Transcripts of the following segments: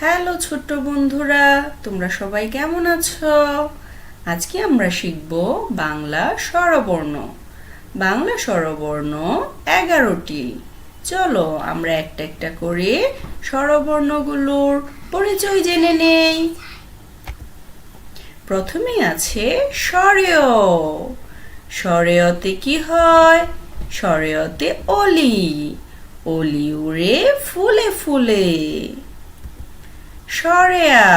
Hello ছোট্ট বন্ধুরা, তোমরা সবাই কেমন আছো? আজকে আমরা শিখব বাংলা স্বরবর্ণ। বাংলা স্বরবর্ণ এগারোটি। চলো আমরা একটা একটা করে স্বরবর্ণগুলোর পরিচয় জেনে নেই। প্রথমে আছে স্বরেয়। স্বরেয়তে কি হয়? স্বরেয়তে অলি। অলি উড়ে ফুলে ফুলে। সরেয়া,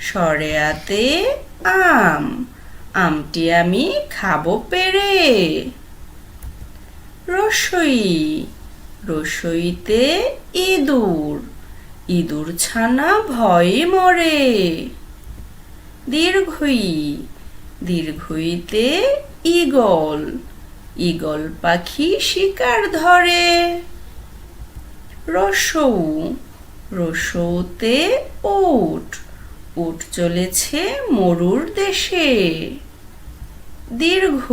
সরেয়াতে আম, আমটি আমি খাব পেরে। রসই, রসইতে ইঁদুর ইঁদুর ছানা ভয়ে মরে। দীর্ঘই, দীর্ঘইতে ঈগল ঈগল পাখি শিকার ধরে। রসৌ রসৌতে উট উট চলেছে মরুর দেশে। দীর্ঘ,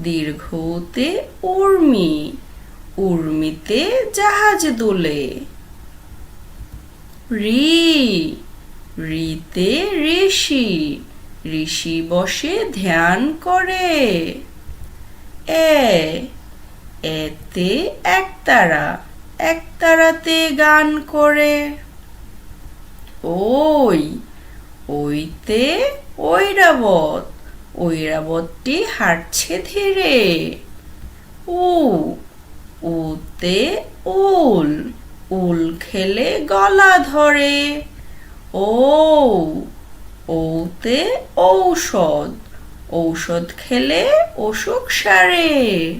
দীর্ঘতে উর্মি, উর্মিতে জাহাজ দোলে। রি, রিতে ঋষি ঋষি বসে ধ্যান করে। এতে একতারা একতারাতে গান করে। ওই, ওইতে ঐরাবত, ঐরাবতটি হাঁটছে ধীরে। উ, উতে উল উল খেলে গলা ধরে। ও, ওতে ঔষধ ঔষধ খেলে অসুখ সারে।